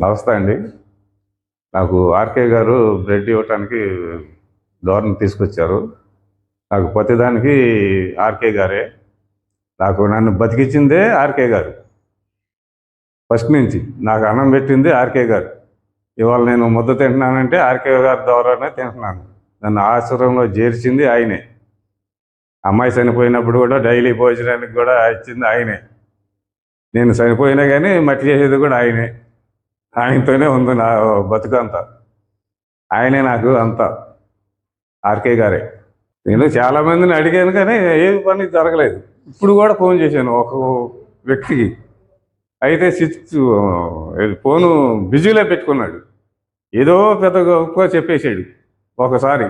నమస్తే అండి. నాకు ఆర్కే గారు బ్రెడ్ ఇవ్వటానికి గవర్నర్ తీసుకొచ్చారు. నాకు ప్రతిదానికి ఆర్కే గారే. నాకు నన్ను బతికించిందే ఆర్కే గారు. ఫస్ట్ నుంచి నాకు అన్నం పెట్టింది ఆర్కే గారు. ఇవాళ నేను ముద్ద తింటున్నానంటే ఆర్కే గారి ద్వారానే తింటున్నాను. నన్ను ఆశ్రమంలో చేర్చింది ఆయనే. అమ్మాయి చనిపోయినప్పుడు కూడా డైలీ భోజనానికి కూడా ఇచ్చింది ఆయనే. నేను చనిపోయినా కానీ మట్టి చేసేది కూడా ఆయనే. ఆయనతోనే ఉంది నా బతుకంతా ఆయనే నాకు అంతా. ఆర్కే గారే. నేను చాలా మందిని అడిగాను కానీ ఏ పని జరగలేదు. ఇప్పుడు కూడా ఫోన్ చేశాను ఒక వ్యక్తికి. అయితే స్విచ్ ఫోను బిజీలో పెట్టుకున్నాడు. ఏదో పెద్ద గొప్ప చెప్పేశాడు. ఒకసారి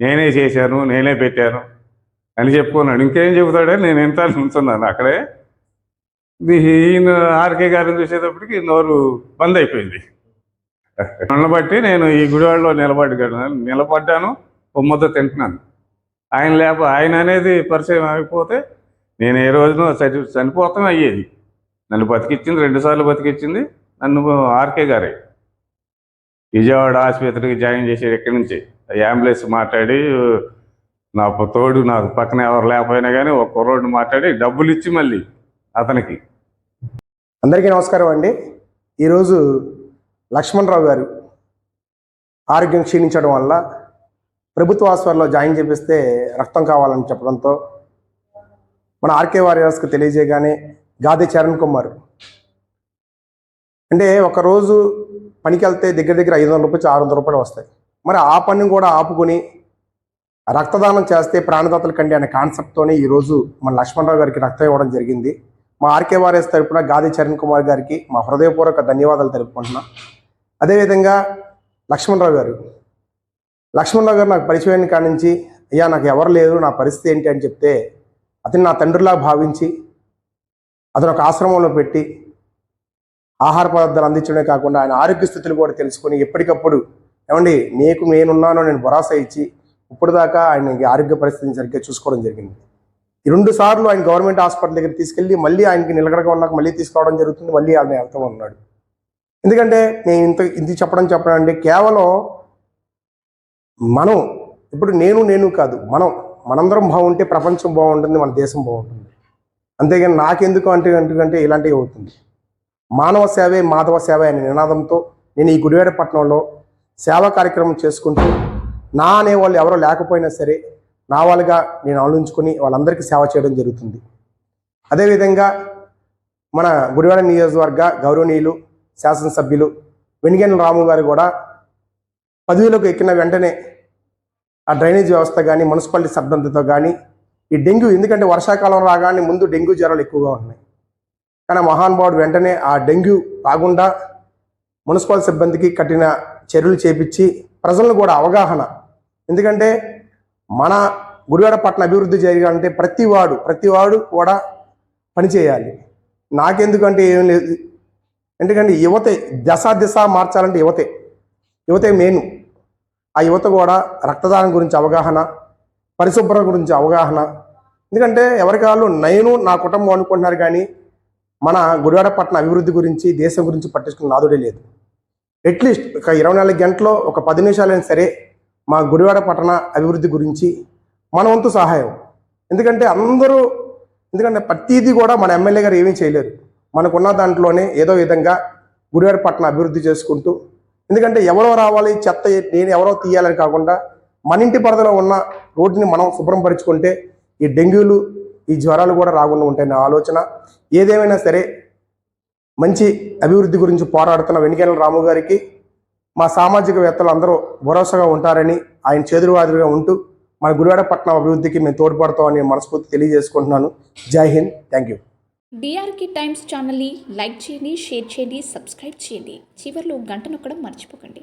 నేనే చేశాను నేనే పెట్టాను. అని చెప్పుకున్నాడు. ఇంకేం చెబుతాడే? నేను ఎంత ఉంచున్నాను అక్కడే. ఈయన ఆర్కే గారిని చూసేటప్పటికి నోరు బంద్ అయిపోయింది. బట్టి నేను ఈ గుడివాడలో నిలబడ్డాను. నిలబడ్డాను ఓ తింటున్నాను. ఆయన లేక ఆయన అనేది పరిచయం అయిపోతే నేను ఏ రోజున చని చనిపోతాం అయ్యేది. నన్ను బతికిచ్చింది రెండుసార్లు బతికిచ్చింది నన్ను ఆర్కే గారే. విజయవాడ ఆసుపత్రికి జాయిన్ చేసేది ఇక్కడి నుంచి. అంబులెన్స్ మాట్లాడి నా తోడు నాకు పక్కన ఎవరు లేకపోయినా కానీ ఒక కుర్రోడ్ని మాట్లాడి డబ్బులు ఇచ్చి మళ్ళీ అతనికి. అందరికీ నమస్కారం అండి. ఈరోజు లక్ష్మణరావు గారు ఆరోగ్యం క్షీణించడం వల్ల ప్రభుత్వ హాస్పిటల్లో జాయిన్ చేపిస్తే రక్తం కావాలని చెప్పడంతో మన ఆర్కే వారియర్స్కి తెలియజేయగానే గాది చరణ్ కుమార్. అంటే ఒకరోజు పనికి వెళ్తే దగ్గర దగ్గర ఐదు వందల రూపాయలు ఆరు వందల రూపాయలు వస్తాయి. మరి ఆ పని కూడా ఆపుకొని రక్తదానం చేస్తే ప్రాణదాతల కండి అనే కాన్సెప్ట్తోనే ఈరోజు మన లక్ష్మణరావు గారికి రక్తం ఇవ్వడం జరిగింది. మా ఆర్కే తరపున గాది చరణ్ కుమార్ గారికి మా హృదయపూర్వక ధన్యవాదాలు తెలుపుకుంటున్నాం. అదేవిధంగా లక్ష్మణరావు గారు లక్ష్మణరావు గారు నాకు పరిచయం కానించి అయ్యా నాకు ఎవరు లేరు నా పరిస్థితి ఏంటి? అని చెప్తే అతను నా తండ్రిలా భావించి అతను ఒక ఆశ్రమంలో పెట్టి ఆహార పదార్థాలు అందించడమే కాకుండా ఆయన ఆరోగ్య స్థితులు కూడా తెలుసుకొని ఎప్పటికప్పుడు ఏమండి నీకు నేనున్నానో నేను భరోసా ఇచ్చి ఇప్పుడు దాకా ఆయనకి ఆరోగ్య పరిస్థితిని సరిగ్గా చూసుకోవడం జరిగింది. ఈ రెండు సార్లు ఆయన గవర్నమెంట్ హాస్పిటల్ దగ్గర తీసుకెళ్ళి మళ్ళీ ఆయనకి నిలకడగా ఉన్నాక మళ్ళీ తీసుకురావడం జరుగుతుంది మళ్ళీ ఆయన వెళ్తూ ఉన్నాడు. ఎందుకంటే నేను ఇంత ఇది చెప్పడం చెప్పడం అంటే కేవలం మనం ఇప్పుడు నేను నేను కాదు మనం మనందరం బాగుంటే ప్రపంచం బాగుంటుంది మన దేశం బాగుంటుంది. అంతేగాని నాకెందుకు అంటే అంటే ఇలాంటివి అవుతుంది. మానవ సేవే మాధవ సేవ అనే నినాదంతో నేను ఈ గుడివాడ పట్టణంలో సేవా కార్యక్రమం చేసుకుంటూ నా అనే వాళ్ళు ఎవరో లేకపోయినా సరే నా వాళ్ళుగా నేను ఆలోచించుకొని వాళ్ళందరికీ సేవ చేయడం జరుగుతుంది. అదేవిధంగా మన గుడివాడ నియోజకవర్గ గౌరవనీయులు శాసనసభ్యులు వెనిగన్ రాము గారు కూడా పదవిలోకి ఎక్కిన వెంటనే ఆ డ్రైనేజ్ వ్యవస్థ కానీ మున్సిపాలిటీ సిబ్బందితో కానీ ఈ డెంగ్యూ ఎందుకంటే వర్షాకాలం రాగానే ముందు డెంగ్యూ జ్వరాలు ఎక్కువగా ఉన్నాయి. కానీ మహానుభావుడు వెంటనే ఆ డెంగ్యూ రాకుండా మున్సిపల్ సిబ్బందికి కఠిన చర్యలు చేపించి ప్రజలను కూడా అవగాహన. ఎందుకంటే మన గుడివాడ పట్టణ అభివృద్ధి చేయాలంటే ప్రతి వాడు ప్రతి వాడు కూడా పనిచేయాలి నాకెందుకంటే ఏం లేదు. ఎందుకంటే యువతే దశ దిశ మార్చాలంటే యువతే. యువతే మెయిన్ ఆ యువత కూడా రక్తదానం గురించి అవగాహన పరిశుభ్రత గురించి అవగాహన. ఎందుకంటే ఎవరికి వాళ్ళు నేను నా కుటుంబం అనుకుంటున్నారు కానీ మన గుడివాడ పట్టణ అభివృద్ధి గురించి దేశం గురించి పట్టించుకున్న నాదుడే లేదు. అట్లీస్ట్ ఒక ఇరవై నాలుగు గంటలో ఒక పది నిమిషాలైనా సరే మా గుడివాడ పట్టణ అభివృద్ధి గురించి మన వంతు సహాయం. ఎందుకంటే అందరూ ఎందుకంటే ప్రతిదీ కూడా మన ఎమ్మెల్యే గారు ఏమీ చేయలేరు. మనకున్న దాంట్లోనే ఏదో విధంగా గుడివాడ పట్టణ అభివృద్ధి చేసుకుంటూ ఎందుకంటే ఎవరో రావాలి చెత్త నేను ఎవరో తీయాలని కాకుండా మన ఇంటి పరిధిలో ఉన్న రోడ్డుని మనం శుభ్రం పరుచుకుంటే ఈ డెంగ్యూలు ఈ జ్వరాలు కూడా రాకుండా ఉంటాయి నా ఆలోచన. ఏదేమైనా సరే మంచి అభివృద్ధి గురించి పోరాడుతున్న వెనికేల రాము గారికి మా సామాజికవేత్తలు అందరూ భరోసాగా ఉంటారని ఆయన చేదురువాదులుగా ఉంటూ మన గుడివాడ పట్టణం అభివృద్ధికి మేము తోడ్పడతామని మనస్ఫూర్తి తెలియజేసుకుంటున్నాను. Jai Hind. Thank you. DRK Times ఛానల్ని లైక్ చేయండి షేర్ చేయండి సబ్స్క్రైబ్ చేయండి. చివరిలో గంట నొక్కడం మర్చిపోకండి.